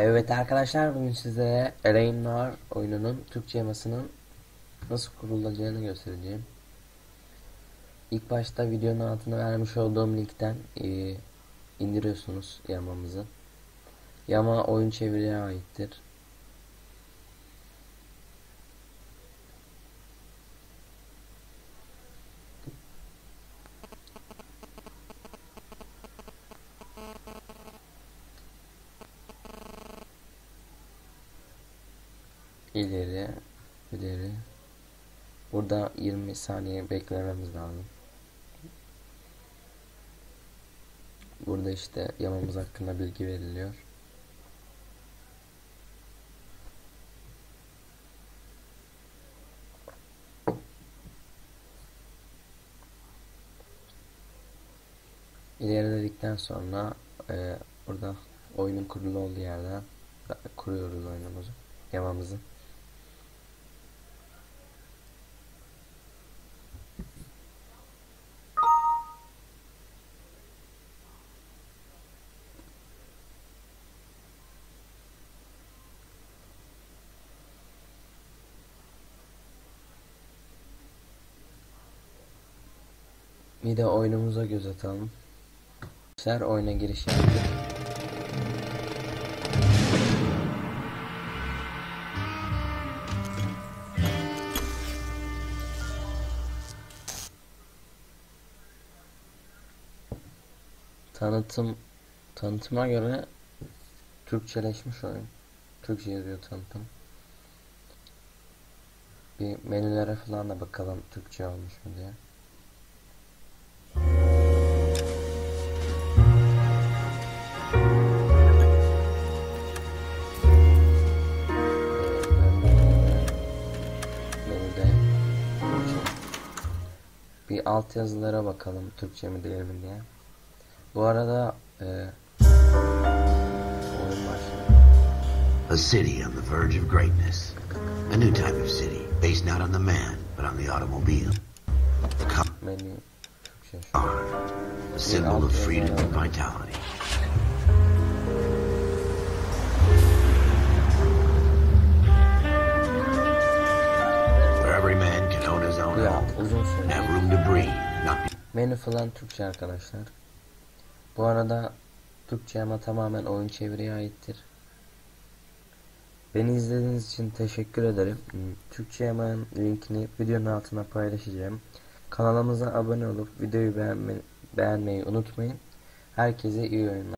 Evet arkadaşlar bugün size Elainar oyununun Türkçe yamasının nasıl kurulacağını göstereceğim. İlk başta videonun altına vermiş olduğum linkten e, indiriyorsunuz yamamızı. Yama oyun çeviriye aittir. İleri ileri. Burada 20 saniye beklememiz lazım. Burada işte yamamız hakkında bilgi veriliyor. İleri dedikten sonra e, burada oyunun kurulu olduğu yerden kuruyoruz oyunumuzu yamamızı Bir de oyunumuza göz atalım. Ser oyuna giriş yaptık. Tanıtım tanıtıma göre Türkçeleşmiş oyun. Türkçe yazıyor tanıtım. Bir menülere falan da bakalım Türkçe olmuş mu diye. Bir alt yazılara bakalım Türkçe mi değil mi diye. Bu arada e, oyun başlıyor. A city on the verge of greatness. A new type of city, based not on the man, but on the automobile. A car, Menü Türkçe a symbol of freedom and vitality. Uzun süre. Menü falan Türkçe arkadaşlar. Bu arada Türkçe ama tamamen oyun çeviriye aittir. Beni izlediğiniz için teşekkür ederim. Türkçe hemen linkini videonun altına paylaşacağım. Kanalımıza abone olup videoyu beğenme, beğenmeyi unutmayın. Herkese iyi oyunlar.